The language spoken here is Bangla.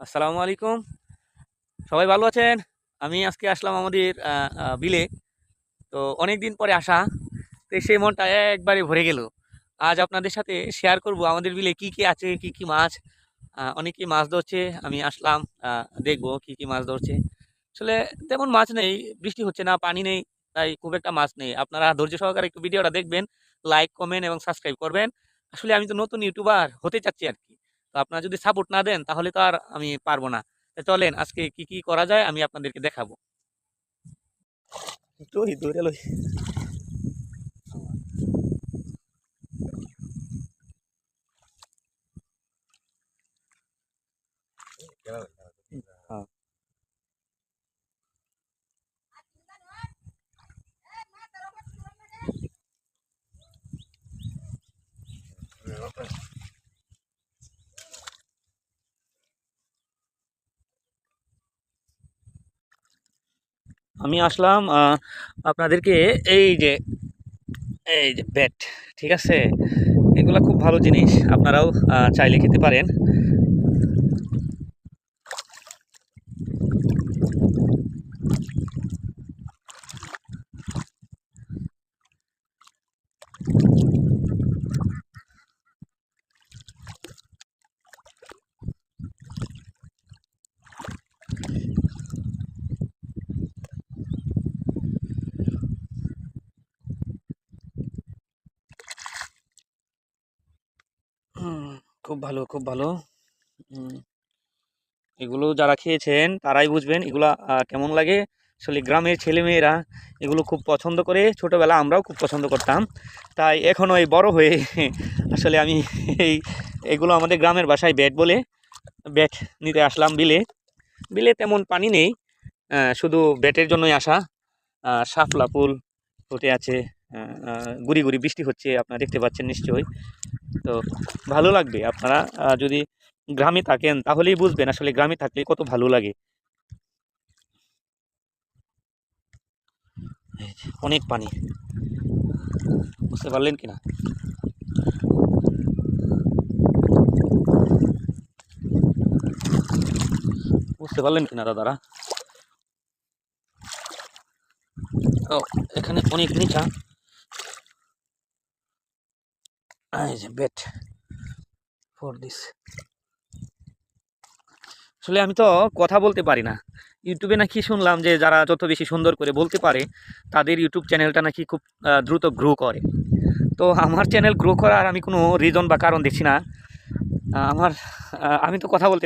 আসসালামু আলাইকুম। সবাই ভালো আছেন? আমি আজকে আসলাম আমাদের বিলে। তো অনেক দিন পরে আসা, তো সেই মনটা একবারে ভরে গেল। আজ আপনাদের সাথে শেয়ার করব আমাদের বিলে কি কি আছে, কি কি মাছ। অনেকেই মাছ ধরছে, আমি আসলাম দেখব কি কি মাছ ধরছে। আসলে তেমন মাছ নেই, বৃষ্টি হচ্ছে না, পানি নেই, তাই খুব একটা মাছ নেই। আপনারা ধৈর্য সহকারে একটু ভিডিওটা দেখবেন লাইক কমেন্ট এবং সাবস্ক্রাইব করবেন। আসলে আমি তো নতুন ইউটিউবার হতে চাচ্ছি আর কি। তো আপনারা যদি সাপোর্ট না দেন তাহলে তো আর আমি পারব না। তা চলেন আজকে কি কি করা যায় আমি আপনাদেরকে দেখাবো। লই, আমি আসলাম আপনাদেরকে এই যে এই যে ব্যাট ঠিক আছে? এগুলো খুব ভালো জিনিস, আপনারাও চাইলে খেতে পারেন। খুব ভালো খুব ভালো। এগুলো যারা খেয়েছেন, তারাই বুঝবেন এগুলা কেমন লাগে। আসলে গ্রামের ছেলেমেয়েরা এগুলো খুব পছন্দ করে। ছোটোবেলা আমরাও খুব পছন্দ করতাম। তাই এখনও এই বড় হয়ে আসলে আমি এই, এগুলো আমাদের গ্রামের বাসায় ব্যাট বলে, ব্যাট নিতে আসলাম বিলে। বিলে তেমন পানি নেই শুধু ব্যাটের জন্যই আসা। শাপলা ফুল ফুটে আছে। গুড়ি গুড়ি বৃষ্টি হচ্ছে, আপনারা দেখতে পাচ্ছেন নিশ্চয়ই। তো ভালো লাগবে আপনারা যদি গ্রামে থাকেন তাহলেই বুঝবেন আসলে গ্রামে থাকলে কত ভালো লাগে। অনেক পানি। বুঝতে পারলেন কিনা? বুঝতে পারলেন কিনা দাদারা? ও, এখানে অনেক নিচা এই যে বেট ফর দিস আসলে আমি তো কথা বলতে পারি না। ইউটিউবে নাকি শুনলাম যে যারা যত বেশি সুন্দর করে বলতে পারে, তাদের ইউটিউব চ্যানেলটা নাকি খুব দ্রুত গ্রো করে। তো আমার চ্যানেল গ্রো করার আমি কোনো রিজন বা কারণ দেখছি না। আমার আমি তো কথা বলতে